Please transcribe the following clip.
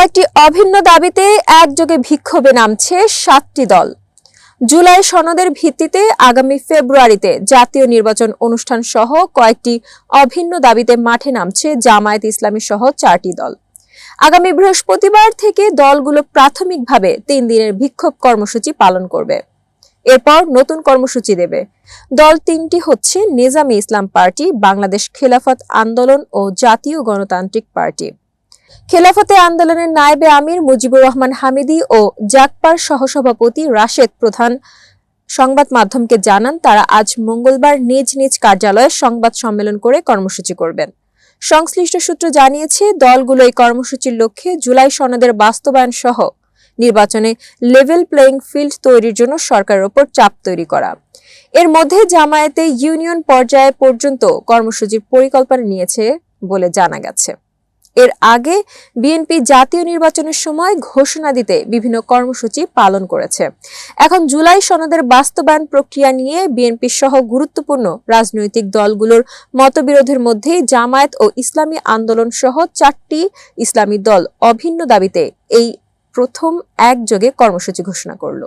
কয়েকটি অভিন্ন দাবিতে একযোগে বিক্ষোভে নামছে সাতটি দল। জুলাই সনদের ভিত্তিতে আগামী ফেব্রুয়ারিতে জাতীয় নির্বাচন অনুষ্ঠান সহ কয়েকটি অভিন্ন দাবিতে মাঠে নামছে জামায়াত ইসলামী সহ চারটি দল। আগামী বৃহস্পতিবার থেকে দলগুলো প্রাথমিকভাবে তিন দিনের বিক্ষোভ কর্মসূচি পালন করবে। এরপর নতুন কর্মসূচি দেবে। দল তিনটি হচ্ছে নিজামী ইসলাম পার্টি, বাংলাদেশ খেলাফত আন্দোলন ও জাতীয় গণতান্ত্রিক পার্টি। খেলাফতে আন্দোলনের নায়েবে আমির মুজিবুর রহমান হামিদি ও জাকপার সহসভাপতি রাশেদ প্রধান সংবাদ মাধ্যমকে জানান, তারা আজ মঙ্গলবার নিজ নিজ কার্যালয়ে সংবাদ সম্মেলন করে কর্মসূচি করবেন। সংশ্লিষ্ট সূত্র জানিয়েছে, দলগুলো এই কর্মসূচির লক্ষ্যে জুলাই সনদের বাস্তবায়ন সহ নির্বাচনে লেভেল প্লেয়িং ফিল্ড তৈরির জন্য সরকারের ওপর চাপ তৈরি করা। এর মধ্যে জামায়াতে ইউনিয়ন পর্যায়ে পর্যন্ত কর্মসূচির পরিকল্পনা নিয়েছে বলে জানা গেছে। এর আগে বিএনপি জাতীয় নির্বাচনের সময় ঘোষণা দিতে বিভিন্ন কর্মসূচি পালন করেছে। এখন জুলাই সনদের বাস্তবায়ন প্রক্রিয়া নিয়ে বিএনপি সহ গুরুত্বপূর্ণ রাজনৈতিক দলগুলোর মতবিরোধের মধ্যেই জামায়াত ও ইসলামী আন্দোলন সহ চারটি ইসলামী দল অভিন্ন দাবিতে এই প্রথম একযোগে কর্মসূচি ঘোষণা করল।